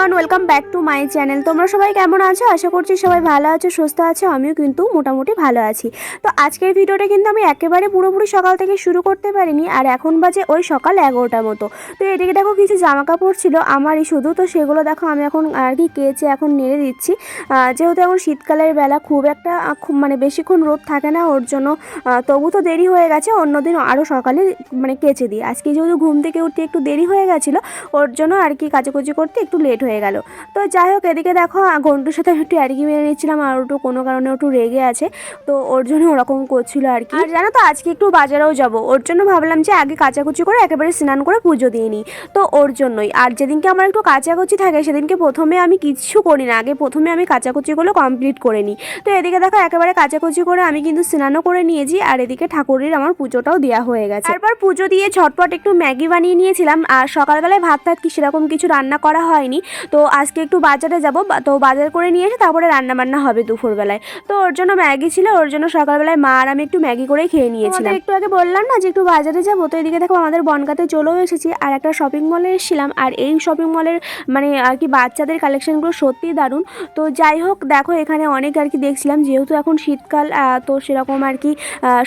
Everyone welcome back to my channel তোমরা সবাই কেমন আছো? আশা করছি সবাই ভালো আছো, সুস্থ আছো, আমিও কিন্তু মোটামুটি ভালো আছি। তো আজকের ভিডিওটা কিন্তু আমি একেবারে পুরোপুরি সকাল থেকে শুরু করতে পারিনি, আর এখন বাজে ওই সকাল এগারোটার মতো। তো এদিকে দেখো কিছু জামা কাপড় ছিল, আমারই শুধু। তো সেগুলো দেখো আমি এখন আর কি কেচে এখন নেড়ে দিচ্ছি। যেহেতু এখন শীতকালের বেলা খুব একটা খুব মানে বেশিক্ষণ রোদ থাকে না, ওর জন্য তবু তো দেরি হয়ে গেছে অন্যদিন আরও সকালে মানে কেচে দিই। আজকে যেহেতু ঘুম থেকে উঠতে একটু দেরি হয়ে গেছিল, ওর জন্য আর কি কাচাকুচি করতে একটু লেট হয়ে গেল। তো যাই হোক এদিকে দেখো আহ, ঘন্টুর সাথে আমি একটু অ্যারকি মেরে নিচ্ছিলাম আর একটু কোনো কারণে একটু রেগে আছে। তো ওর জন্য ওরকম করছিল আর কি। আর জানো তো আজকে একটু বাজারেও যাব। ওর জন্য ভাবলাম যে আগে কাচাকুচি করে একেবারে স্নান করে পুজো দিয়ে নিই। তো ওর জন্যই। আর যেদিনকে আমার একটু কাচাকুচি থাকে সেদিনকে প্রথমে আমি কিচ্ছু করি না। আগে প্রথমে আমি কাচাকুচিগুলো কমপ্লিট করে নিই। তো এদিকে দেখো একেবারে কাচাকুচি করে আমি কিন্তু স্নানও করে নিয়েছি আর এদিকে ঠাকুরের আমার পুজোটাও দেওয়া হয়ে গেছে। তারপর পুজো দিয়ে ঝটপট একটু ম্যাগি বানিয়ে নিয়েছিলাম। আর সকালবেলায় ভাত টাত কি সেরকম কিছু রান্না করা হয়নি। তো আজকে একটু বাজারে যাব তো বাজার করে নিয়ে এসে তারপরে রান্না বান্না হবে দুপুরবেলায়। তো ওর জন্য ম্যাগি ছিল, ওর জন্য সকালবেলায় মা আর আমি একটু ম্যাগি করেই খেয়ে নিয়েছিলাম। একটু আগে বললাম না যে একটু বাজারে যাব, তো এদিকে দেখো আমাদের বনগাতে চলেও এসেছি, আর একটা শপিং মলে এসেছিলাম, আর এই শপিং মলের মানে আর কি বাচ্চাদের কালেকশানগুলো সত্যিই দারুণ। তো যাই হোক, দেখো এখানে অনেক আর কি দেখছিলাম, যেহেতু এখন শীতকাল তো সেরকম আর কি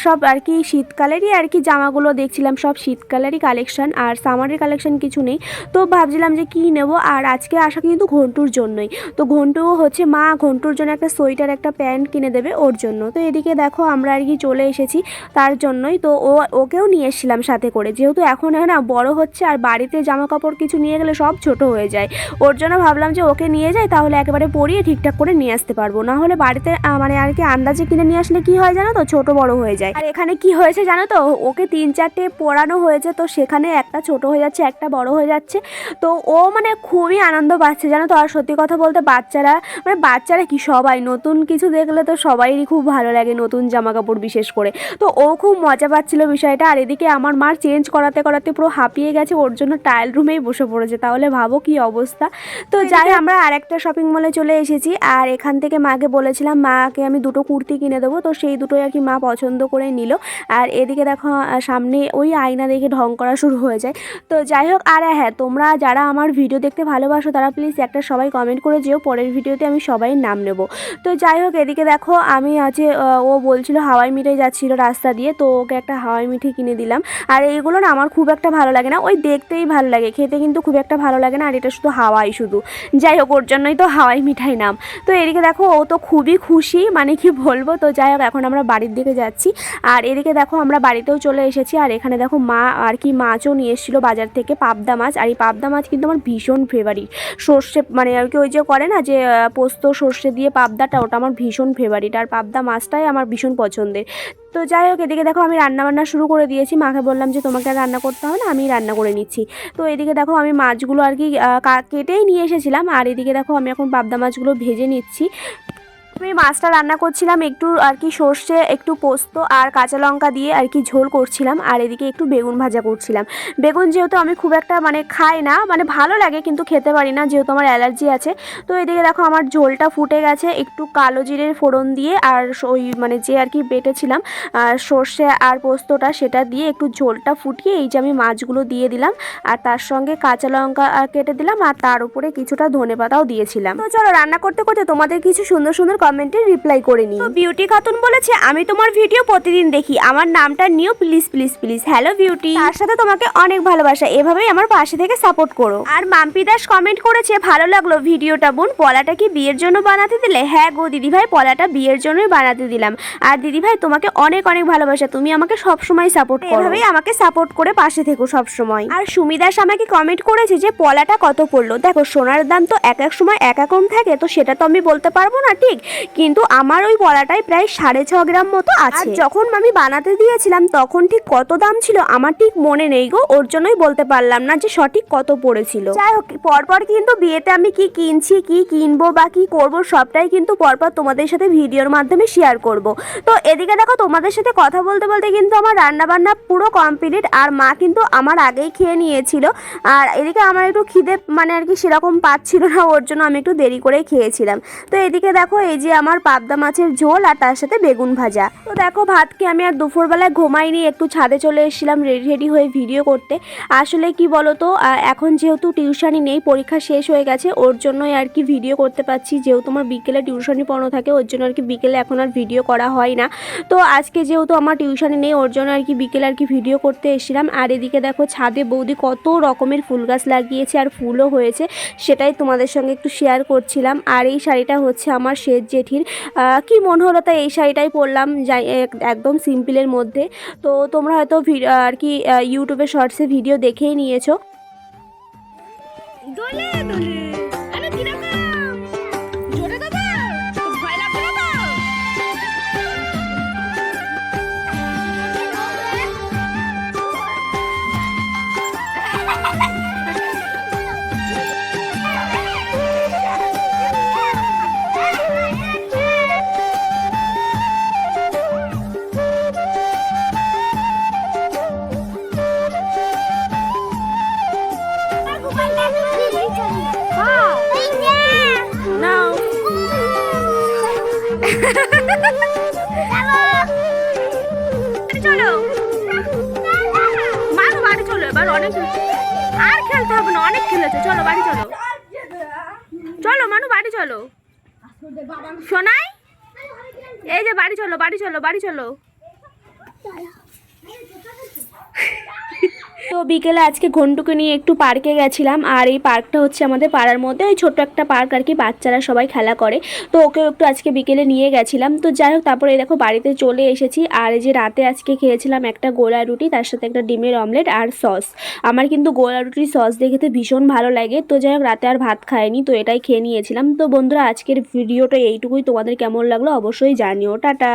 সব আর কি শীতকালেরই আর কি জামাগুলো দেখছিলাম, সব শীতকালেরই কালেকশান আর সামারের কালেকশান কিছু নেই। তো ভাবছিলাম যে কী নেব, আর আজকে আসা কিন্তু ঘন্টুর জন্যই। তো ঘন্টুও হচ্ছে মা, ঘন্টুর জন্য একটা সোয়েটার, একটা প্যান্ট কিনে দেবে ওর জন্য। তো এদিকে দেখো আমরা আর কি চলে এসেছি তার জন্যই। তো ও, ওকেও নিয়ে এসেছিলাম সাথে করে। যেহেতু এখন না, বড় হচ্ছে আর বাড়িতে জামা কাপড় কিছু নিয়ে গেলে সব ছোট হয়ে যায়। ওর জন্য ভাবলাম যে ওকে নিয়ে যাই, তাহলে একেবারে পরিয়ে ঠিকঠাক করে নিয়ে আসতে পারব। না হলে বাড়িতে মানে আর কি আন্দাজে কিনে নিয়ে আসলে কি হয় জানো তো? ছোট বড় হয়ে যায়। আর এখানে কি হয়েছে জানো তো? ওকে তিন চারটে পড়ানো হয়েছে, তো সেখানে একটা ছোট হয়ে যাচ্ছে, একটা বড় হয়ে যাচ্ছে। তো ও মানে খুবই আনন্দ পাচ্ছে জানো তো? আর সত্যি কথা বলতে বাচ্চারা মানে বাচ্চারা কি সবাই? নতুন কিছু দেখলে তো সবাইরই খুব ভালো লাগে নতুন জামা কাপড় বিশেষ করে। তো ও খুব মজা পাচ্ছিল বিষয়টা। আর এদিকে আমার মার চেঞ্জ করাতে করাতে পুরো হাঁপিয়ে গেছে। ওর জন্য ট্রায়াল রুমেই বসে পড়েছে। তাহলে ভাবো কি অবস্থা? তো যাই আমরা আরেকটা শপিং মলে চলে এসেছি। আর এখান থেকে মাকে বলেছিলাম মাকে আমি দুটো কুর্তি কিনে দেবো। তো সেই দুটোই আর কি মা পছন্দ করে নিল। আর এদিকে দেখো সামনে ওই আয়না দেখে ঢং করা শুরু হয়ে যায়। তো যাই হোক আর হ্যাঁ তোমরা যারা আমার ভিডিও দেখতে ভালোবাসো তারা প্লিজ একটা সবাই কমেন্ট করে যেও, পরের ভিডিওতে আমি সবাই নাম নেব। তো যাই হোক, এদিকে দেখো, আমি আছে ও বলছিল হাওয়াই মিঠাই যাচ্ছিল রাস্তা দিয়ে, তো ওকে একটা হাওয়াই মিঠাই কিনে দিলাম। আর এইগুলো না আমার খুব একটা ভালো লাগে না, ওই দেখতেই ভালো লাগে, খেতে কিন্তু খুব একটা ভালো লাগে না, আর এটা শুধু হাওয়াই শুধু। যাই হোক, ওর জন্যই তো হাওয়াই মিঠাই নাম। তো এদিকে দেখো, ও তো খুবই খুশি মানে কি বলব, তো যাই হোক, এখন আমরা বাড়ির দিকে যাচ্ছি। আর এদিকে দেখো, আমরা বাড়িতেও চলে এসেছি, আর এখানে দেখো মা, আর কি মাছও নিয়ে এসেছিল বাজার থেকে, পাবদা মাছ। আর এই পাবদা মাছ কিন্তু আমার ভীষণ ফেভারিট সর্ষে মানে আর কি ওই যে করে না যে পোস্ত, সর্ষে দিয়ে পাবদাটা, ওটা আমার ভীষণ ফেভারিট আর পাবদা মাছটাই আমার ভীষণ পছন্দের। তো যাই হোক, এদিকে দেখো আমি রান্না বান্না শুরু করে দিয়েছি। মাকে বললাম যে, তোমাকে আর রান্না করতে হবে না, আমি রান্না করে নিচ্ছি। তো এদিকে দেখো আমি মাছগুলো আর কি, কেটেই নিয়ে এসেছিলাম। আর এদিকে দেখো আমি এখন পাবদা মাছগুলো ভেজে নিচ্ছি। আমি মাছটা রান্না করছিলাম, একটু আর কি সর্ষে, একটু পোস্ত আর কাঁচা লঙ্কা দিয়ে আর কি ঝোল করছিলাম আর এদিকে একটু বেগুন ভাজা করছিলাম। বেগুন যেহেতু আমি খুব একটা মানে খাই না মানে ভালো লাগে কিন্তু খেতে পারি না যেহেতু আমার অ্যালার্জি আছে। তো এদিকে দেখো আমার ঝোলটা ফুটে গেছে, একটু কালো জিরের ফোড়ন দিয়ে আর ওই মানে যে আর কি বেটেছিলাম, আর সর্ষে আর পোস্তটা সেটা দিয়ে একটু ঝোলটা ফুটিয়ে এই যে আমি মাছগুলো দিয়ে দিলাম আর তার সঙ্গে কাঁচা লঙ্কা কেটে দিলাম আর তার উপরে কিছুটা ধনে পাতাও দিয়েছিলাম। তো চলো রান্না করতে করতে তোমাদের কিছু সুন্দর সুন্দর কমেন্টে রিপ্লাই করে নিই তো বিউটি খাতুন বলেছে আমি তোমার ভিডিও প্রতিদিন দেখি। আমার নামটা নিও please please please hello beauty তার সাথে তোমাকে অনেক ভালোবাসা। এভাবেই আমার পাশে থেকে সাপোর্ট করো। আর মাম্পি দাস কমেন্ট করেছে ভালো লাগল ভিডিওটা বোন। পলাটা কি বিয়ের জন্য বানাতে দিলে? হ্যাঁ গো দিদিভাই পলাটা বিয়ের জন্যই বানাতে দিলাম। আর দিদিভাই তোমাকে অনেক অনেক ভালোবাসা। তুমি আমাকে সব সময় সাপোর্ট করো। এভাবেই আমাকে সাপোর্ট করে পাশে থেকো সব সময় আর সুমি দাস আমাকে কমেন্ট করেছে যে পলাটা কত পড়ল? দেখো সোনার দাম তো এক এক সময় এক এক রকম থাকে তো সেটা তো আমি বলতে পারব না ঠিক? কিন্তু আমার ওই পলাটাই প্রায় সাড়ে ছ গ্রাম মতো আছে। আর যখন আমি বানাতে দিয়েছিলাম তখন ঠিক কত দাম ছিল আমার ঠিক মনে নেই গো। ওর জন্যই বলতে পারলাম না যে সঠিক কত পড়েছিল। যাই হোক পরপর কিন্তু বিয়েতে আমি কি কিনছি কি কিনবো বা কি করব সবটাই কিন্তু পরপর তোমাদের সাথে ভিডিওর মাধ্যমে শেয়ার করব। তো এদিকে দেখো তোমাদের সাথে কথা বলতে বলতে কিন্তু আমার রান্না বান্না পুরো কমপ্লিট আর মা কিন্তু আমার আগেই খেয়ে নিয়েছিল। আর এদিকে আমার একটু খিদে মানে আর কি সেরকম পাচ্ছিল না ওর জন্য আমি একটু দেরি করে খেয়েছিলাম। তো এদিকে দেখো এই যে আমার পাবদা মাছের ঝোল আর তার সাথে বেগুন ভাজা। তো দেখো, ভাতকে আমি আর দুপুরবেলায় ঘুমাইনি, একটু ছাদে চলে এসেছিলাম রেডি রেডি হয়ে ভিডিও করতে। আসলে কি বলতো এখন যেহেতু টিউশনই নেই, পরীক্ষা শেষ হয়ে গেছে, ওর জন্যই আর কি ভিডিও করতে পারছি। যেহেতু আমার বিকেলে টিউশনই পড়ানো থাকে, ওর জন্য আর কি বিকেলে এখন আর ভিডিও করা হয় না। তো আজকে যেহেতু আমার টিউশনই নেই, ওর জন্য আর কি বিকেলে আর কি ভিডিও করতে এসেছিলাম। আর এদিকে দেখো, ছাদে বৌদি কত রকমের ফুল গাছ লাগিয়েছে আর ফুলও হয়েছে, সেটাই তোমাদের সঙ্গে একটু শেয়ার করছিলাম। আর এই শাড়িটা হচ্ছে আমার শেষ জেঠির। কি মন হলো তাই এই শাড়িটাই পরলাম, যাই এক- একদম সিম্পলের মধ্যে। তো তোমরা হয়তো আর কি ইউটিউবে শর্টসে ভিডিও দেখেই নিয়েছো। দোলে দোলে। চলো। মানু বাড়ি, চলো এবার অনেক আর খেলতে হবে না, অনেক খেলেছে। চলো বাড়ি, চলো। চলো মানু বাড়ি, চলো। শোনাই এই যে বাড়ি, চলো বাড়ি চলো বাড়ি, চলো। তো বিকেলে আজকে ঘন্টুকে নিয়ে একটু পার্কে গেছিলাম, আর এই পার্কটা হচ্ছে আমাদের পাড়ার মধ্যে। ওই ছোট্ট একটা পার্ক আর কি, বাচ্চারা সবাই খেলা করে। তো ওকেও একটু আজকে বিকেলে নিয়ে গেছিলাম। তো যাই হোক, তারপরে দেখো বাড়িতে চলে এসেছি। আর এই যে রাতে আজকে খেয়েছিলাম একটা গোলা রুটি, তার সাথে একটা ডিমের অমলেট আর সস। আমার কিন্তু গোলা রুটির সস দেখেতে ভীষণ ভালো লাগে। তো যাই হোক, রাতে আর ভাত খায়নি তো এটাই খেয়ে নিয়েছিলাম। তো বন্ধুরা, আজকের ভিডিওটা এইটুকুই। তোমাদের কেমন লাগল অবশ্যই জানিও। টাটা!